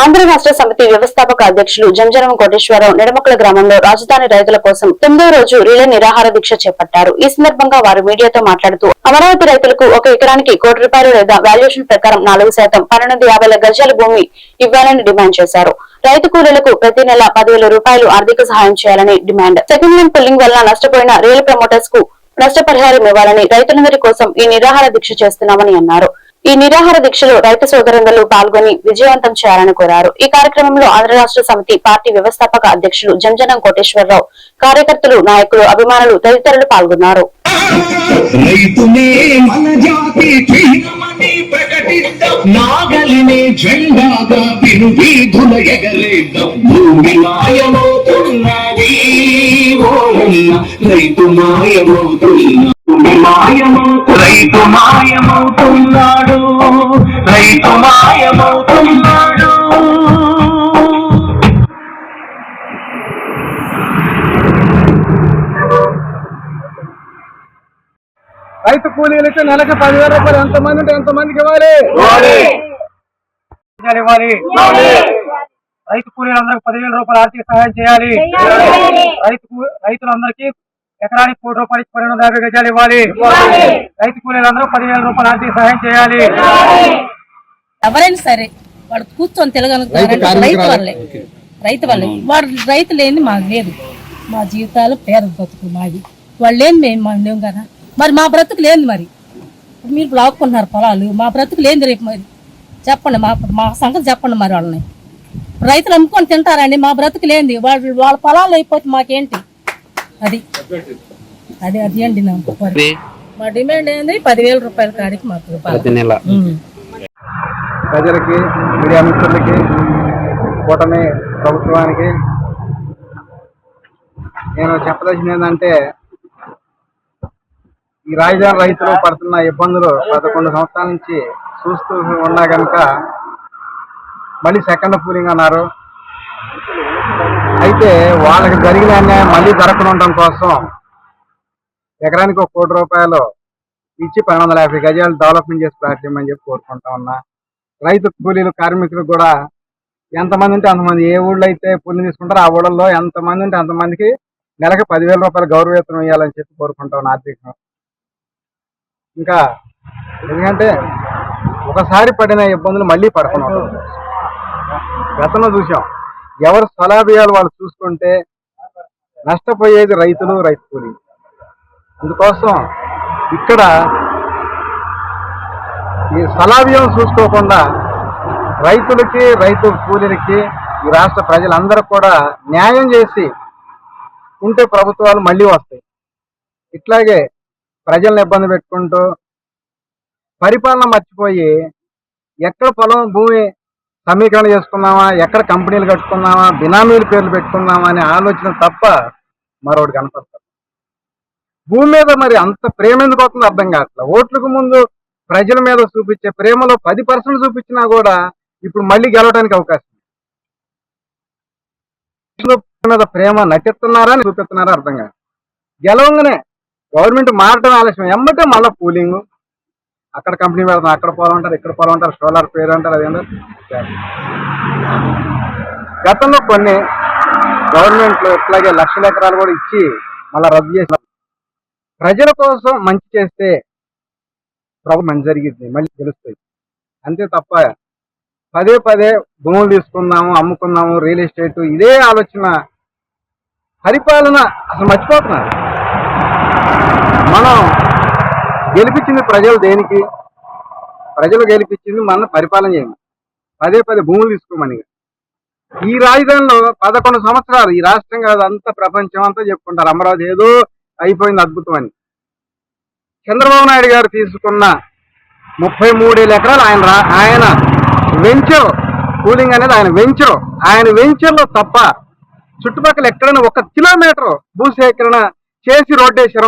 ఆంధ్ర రాష్ట్ర సమితి వ్యవస్థాపక అధ్యక్షులు జంజరం కోటేశ్వరరావు నిడమకల గ్రామంలో రాజధాని రైతుల కోసం తొమ్మిదో రోజు రిలే నిరాహార దీక్ష చేపట్టారు. ఈ సందర్భంగా వారు మీడియాతో మాట్లాడుతూ అమరావతి రైతులకు ఒక ఎకరానికి కోటి రూపాయలు లేదా వాల్యుయేషన్ ప్రకారం నాలుగు శాతం పన్నెండు యాభై గజాల భూమి ఇవ్వాలని డిమాండ్ చేశారు. రైతు కూలీలకు ప్రతి నెల పదివేల రూపాయలు ఆర్థిక సహాయం చేయాలని డిమాండ్. సెకండ్ హ్యాండ్ పుల్లింగ్ వల్ల నష్టపోయిన రియల్ ప్రమోటర్స్కు నష్టపరిహారం ఇవ్వాలని రైతులందరి కోసం ఈ నిరాహార దీక్ష చేస్తున్నామని అన్నారు. ఈ నిరాహార దీక్షలో రైతు సోదరులందరూ పాల్గొని విజయవంతం చేయాలని కోరారు. ఈ కార్యక్రమంలో ఆంధ్ర రాష్ట్ర సమితి పార్టీ వ్యవస్థాపక అధ్యక్షులు జంజనం కోటేశ్వరరావు కార్యకర్తలు నాయకులు అభిమానులు తదితరులు పాల్గొన్నారు. రైతునే మన జాతి చిహ్నమని ప్రకటిద్దాం. నాగలినే జెండాగా విను వీధుల ఎగరేద్దాం. భూమి మాయమవుతున్నది ఓరన్న రైతు మాయమవుతున్నా భూమి రైతు మాయమవుతున్నాడు. రైతు మాయమవుతున్నాడు. రైతు కూలీలకి నెలకు పదివేల రూపాయలు ఎంత మంది ఉంటే ఎంత మందికి ఇవ్వాలి. ఇవ్వాలి రైతు కూలీలందరికీ పదివేల రూపాయలు ఆర్థిక సహాయం చేయాలి. రైతు రైతులందరికీ ఎకరానికి కోటి రూపాయలు పన్నెండు వందల యాభై గజాలు ఇవ్వాలి. రైతు కూలీలందరూ పదివేల రూపాయలు ఆర్థిక సహాయం చేయాలి. ఎవరైనా సరే వాడు కూర్చొని తిరగలుగుతారంటే రైతు వల్లే రైతు వల్లే వాడు రైతు లేని మాకు లేదు. మా జీవితాలు పేద బ్రతుకు మాది వాళ్ళు లేని మేము మనం కదా? మరి మా బ్రతుకు లేని మరి. మీరు లాక్కుంటున్నారు పొలాలు మా బ్రతుకు లేని రేపు మరి. చెప్పండి మా మా సంగతి చెప్పండి మరి వాళ్ళని. రైతులు అమ్ముకొని తింటారండి మా బ్రతుకు లేనిది. వాళ్ళు వాళ్ళ పొలాలు అయిపోతే మాకేంటి? అది. అది అది అండి నా. మా డిమాండ్ ఏంది? పదివేల రూపాయల కాడికి మాకు. ప్రజలకి మీడియా మిత్రులకి కూటమి ప్రభుత్వానికి నేను చెప్పదలసింది ఏంటంటే ఈ రాజధాని రైతులు పడుతున్న ఇబ్బందులు పదకొండు సంవత్సరాల నుంచి చూస్తూ ఉన్నా కనుక మళ్ళీ సెకండ్ పూలింగ్ అన్నారు. అయితే వాళ్ళకి జరిగిన అన్యాయం మళ్ళీ జరగకుండా ఉండడం కోసం ఎకరానికి ఒక కోటి రూపాయలు ఇచ్చి పన్నెండు వందల యాభై గజాలు డెవలప్మెంట్ చేసి ప్లాట్ ఇవ్వమని చెప్పి కోరుకుంటా ఉన్నా. రైతు కూలీలు కార్మికులు కూడా ఎంతమంది ఉంటే అంతమంది ఏ ఊళ్ళో అయితే పుల్లి తీసుకుంటారో ఆ ఊళ్ళల్లో ఎంతమంది ఉంటే అంతమందికి నెలకు పదివేల రూపాయలు గౌరవేతనం ఇవ్వాలని చెప్పి కోరుకుంటా ఉన్నా ఆర్థికంగా. ఇంకా ఎందుకంటే ఒకసారి పడిన ఇబ్బందులు మళ్ళీ పడకుండా గతంలో చూసాం. ఎవరు స్వలాభయాలు వాళ్ళు చూసుకుంటే నష్టపోయేది రైతులు రైతు కూలీ. అందుకోసం ఇక్కడ ఈ సలావ్యం చూసుకోకుండా రైతులకి రైతు కూలీలకి ఈ రాష్ట్ర ప్రజలందరూ కూడా న్యాయం చేసి ఉంటే ప్రభుత్వాలు మళ్ళీ వస్తాయి. ఇట్లాగే ప్రజల్ని ఇబ్బంది పెట్టుకుంటూ పరిపాలన మర్చిపోయి ఎక్కడ పొలం భూమి సమీకరణ చేసుకున్నామా ఎక్కడ కంపెనీలు కట్టుకున్నామా బినామీల పేర్లు పెట్టుకున్నామా అనే ఆలోచన తప్ప మరొకటి కనపడతారు భూమి మీద మరి అంత ప్రేమ ఎందుకు అవుతుంది అర్థం కావట్లేదు. ఓట్లకు ముందు ప్రజల మీద చూపించే ప్రేమలో పది పర్సెంట్ చూపించినా కూడా ఇప్పుడు మళ్ళీ గెలవడానికి అవకాశం మీద ప్రేమ నటిస్తున్నారా అని చూపిస్తున్నారా అర్థం కాదు గెలవంగానే గవర్నమెంట్ మారటం ఆలస్యం. ఎమ్మటే మళ్ళీ కూలింగ్ అక్కడ కంపెనీ పెడతాం అక్కడ పోలం అంటారు ఇక్కడ పోలం అంటారు సోలార్ పేరు అంటారు అదేంటో గతంలో కొన్ని గవర్నమెంట్లు ఇట్లాగే లక్షల ఎకరాలు కూడా ఇచ్చి మళ్ళీ రద్దు చేసిన ప్రజల కోసం మంచి చేస్తే ప్రభు మంచి జరిగింది మళ్ళీ తెలుస్తుంది అంతే తప్ప పదే పదే భూములు తీసుకుందాము అమ్ముకుందాము రియల్ ఎస్టేట్ ఇదే ఆలోచన పరిపాలన అసలు మర్చిపోతున్నారు. మనం గెలిపించింది ప్రజలు దేనికి? ప్రజలు గెలిపించింది మన పరిపాలన చేయమని. పదే పదే భూములు తీసుకోమని. ఈ రాజధానిలో పదకొండు సంవత్సరాలు ఈ రాష్ట్రం కాదు అంత ప్రపంచం అంతా చెప్పుకుంటారు. అమరావతి ఏదో అయిపోయింది అద్భుతం అని. చంద్రబాబు నాయుడు గారు తీసుకున్న ముప్పై మూడేళ్ళ ఎకరాలు ఆయన రా- ఆయన వెంచర్ కూలింగ్ అనేది ఆయన వెంచర్ ఆయన వెంచర్లో తప్ప చుట్టుపక్కల ఎక్కడైనా ఒక కిలోమీటర్ భూసేకరణ చేసి రోడ్డు